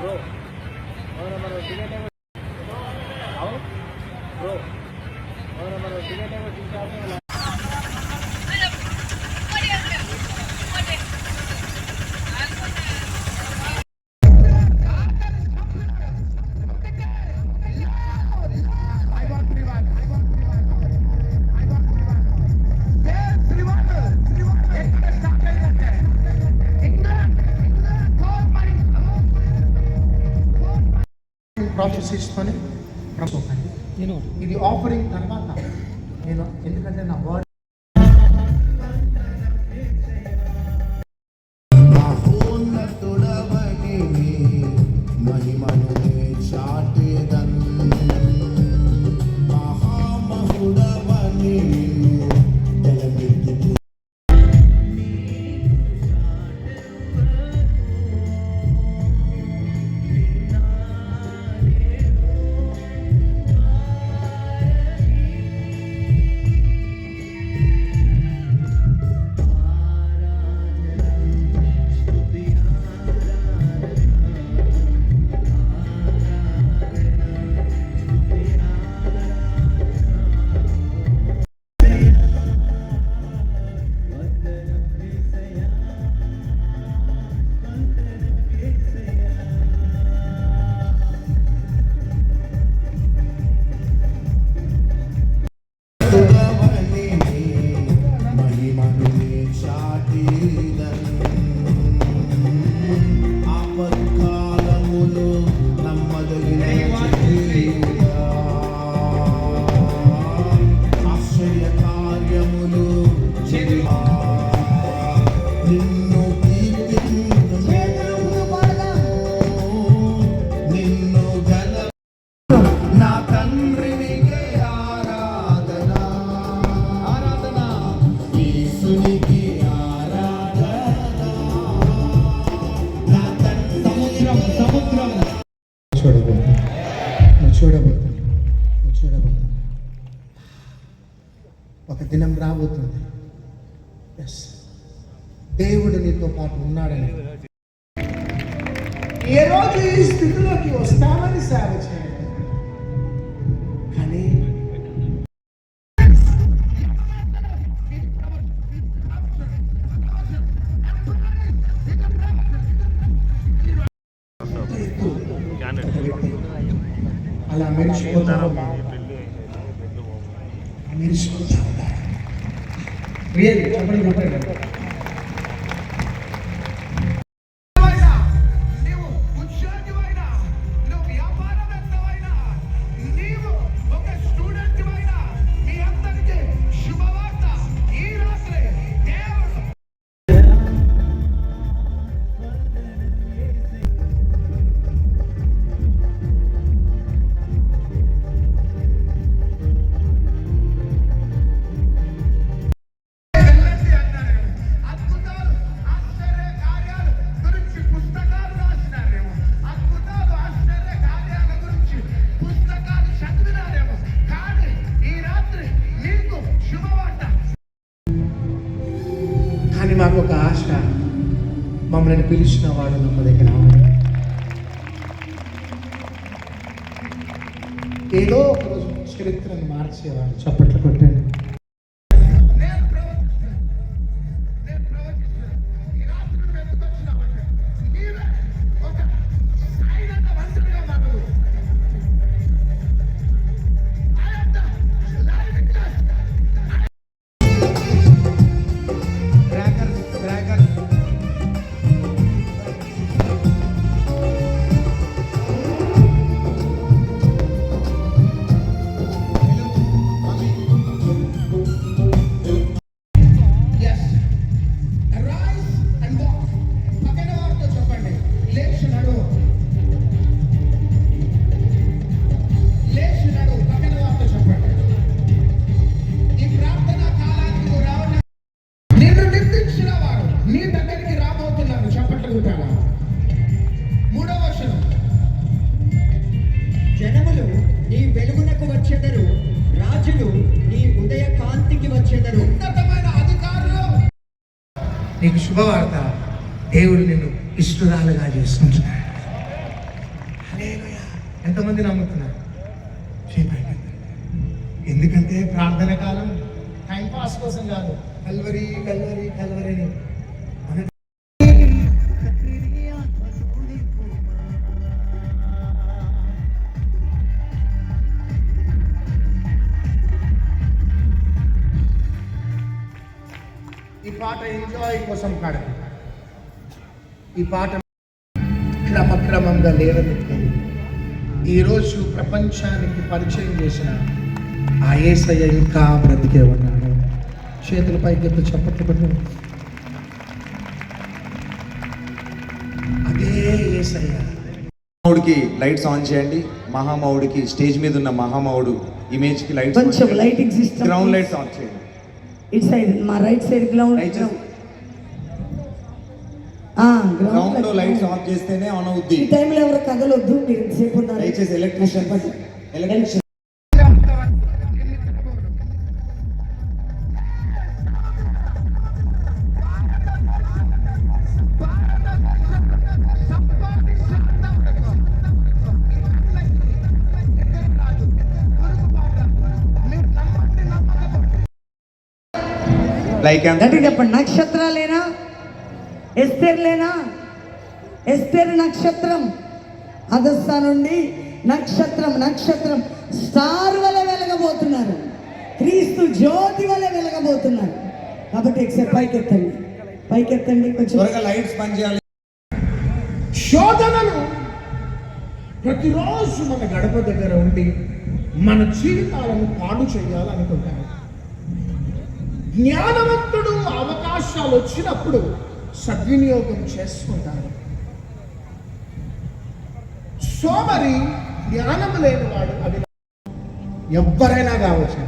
Bro అవునా మన ticket ఏమో అవును? బ్రో అవునా మన టికెట్ ఏమో తీసుకు ఆశీస్సుకొని ప్రభుత్వం ఇది ఆఫరింగ్ తర్వాత. నేను ఎందుకంటే నా వర్డ్ దినం రాబోతుంది. ఎస్ దేవుడు నీతో పాటు ఉన్నాడని. ఏ రోజు ఈ స్థితిలోకి వస్తామని సేవ చేయాలి Bien, మాకు ఒక ఆశ. మమ్మల్ని పిలిచిన వాడు నమ్మ దగ్గర ఏదో ఒకరోజు చరిత్రను మార్చేవాడు చప్పట్లు కొట్టండి హృదయ కాంతికి వచ్చేదరు ఉన్నతమైన అధికారులు. నీకు శుభవార్త. దేవుడు నిన్ను ఇష్టరాలుగా చేసుకుంటున్నాడు. ఎంతమంది నమ్ముతున్నారు? ఎందుకంటే ప్రార్థన కాలం టైం పాస్ కోసం కాదు. కల్వరి కల్వరి కల్వరిని ఎంజాయ్ కోసం పాడదు ఈ పాట క్రమక్రమంగా లేవనెత్తి ఈరోజు ప్రపంచానికి పరిచయం చేసిన ఆ ఏసయ్య ఇంకా బ్రతికే ఉన్నాడు. చేతుల పైకి ఎత్తు చప్పట్లు పెట్టు అదే ఏసయ్య. మౌడికి లైట్స్ ఆన్ చేయండి. మహామౌడికి స్టేజ్ మీద ఉన్న మహామౌడు ఇమేజ్కి లైట్స్ కొంచెం lighting system ground lights on చేయండి. ఇటు సైడ్ మా రైట్ సైడ్ గ్రౌండ్ గ్రౌండ్లో లైట్స్ ఆఫ్ చేస్తేనే ఆన్ అవుద్ది. ఈ టైంలో ఎవరు కదలొద్దు మీరు ఎంతసేపు ఉన్నారు. దయచేసి ఎలక్ట్రీషియన్ ఎలక్ట్రీషియన్ లైక్ గట్టి చెప్పండి. నక్షత్రాలేనా ఎస్తేర్లేనా? ఎస్తేర్ నక్షత్రం. అదస్తా నుండి నక్షత్రం నక్షత్రం. స్టార్ వల్ల వెలగబోతున్నారు. క్రీస్తు జ్యోతి వల్ల వెలగబోతున్నారు. కాబట్టి ఒకసారి పైకెత్తండి. పైకెత్తండి కొంచెం. లైట్స్ బంద్ చేయాలి. శోధనలు ప్రతిరోజు మన గడప దగ్గర ఉండి మన జీవితాలను పాడు చేయాలనుకుంటారు. జ్ఞానవంతుడు అవకాశాలు వచ్చినప్పుడు సద్వినియోగం చేసుకుంటారు. సోమరి జ్ఞానం లేనివాడు అవి ఎవ్వరైనా కావచ్చు.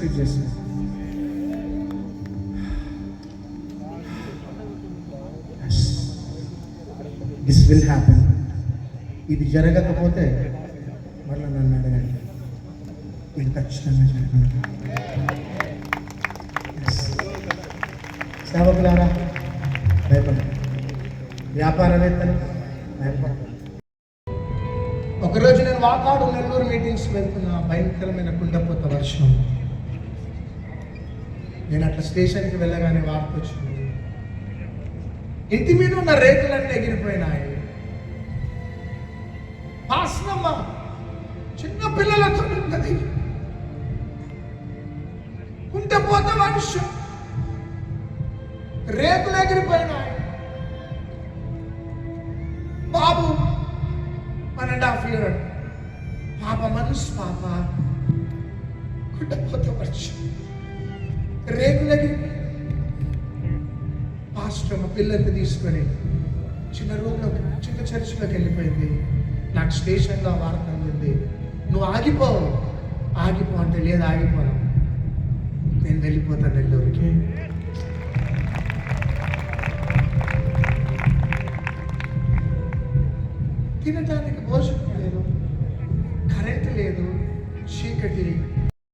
రిసీవ్ చేశారు దిస్ విల్ హ్యాపెన్ ఇది జరగకపోతే మళ్ళీ నన్ను అడగండి. ఇది ఖచ్చితంగా జరగదు సేవకులారా భయపడండి వ్యాపారవేత్తలు భయపడండి ఒకరోజు నేను వాకాడు నెల్లూరు మీటింగ్స్ వెళ్తున్నా భయంకరమైన కుండపోత వర్షం. నేను అట్లా స్టేషన్కి వెళ్ళగానే వార్త వచ్చింది. ఇంటి మీద ఉన్న రేకులన్నీ ఎగిరిపోయినాయి. పాసనమ్మ చిన్న పిల్లలతో ఉన్నది. పొతో మనుషు రేకులు ఎగిరిపోయినాయి. బాబు వన్ అండ్ హాఫ్ ఇయర్ పాప మనసు పాప. కుండపోత వర్షం రేకులకి పాస్టర్ మా పిల్లలకి తీసుకొని చిన్న రూమ్లో చిన్న చర్చిలోకి వెళ్ళిపోయింది. నాకు స్టేషన్లో వార్త అందింది. నువ్వు ఆగిపోవు. ఆగిపో అంటే లేదు ఆగిపోను. నేను వెళ్ళిపోతాను నెల్లూరుకి. తినటానికి భోజనం లేదు. కరెంట్ లేదు. చీకటి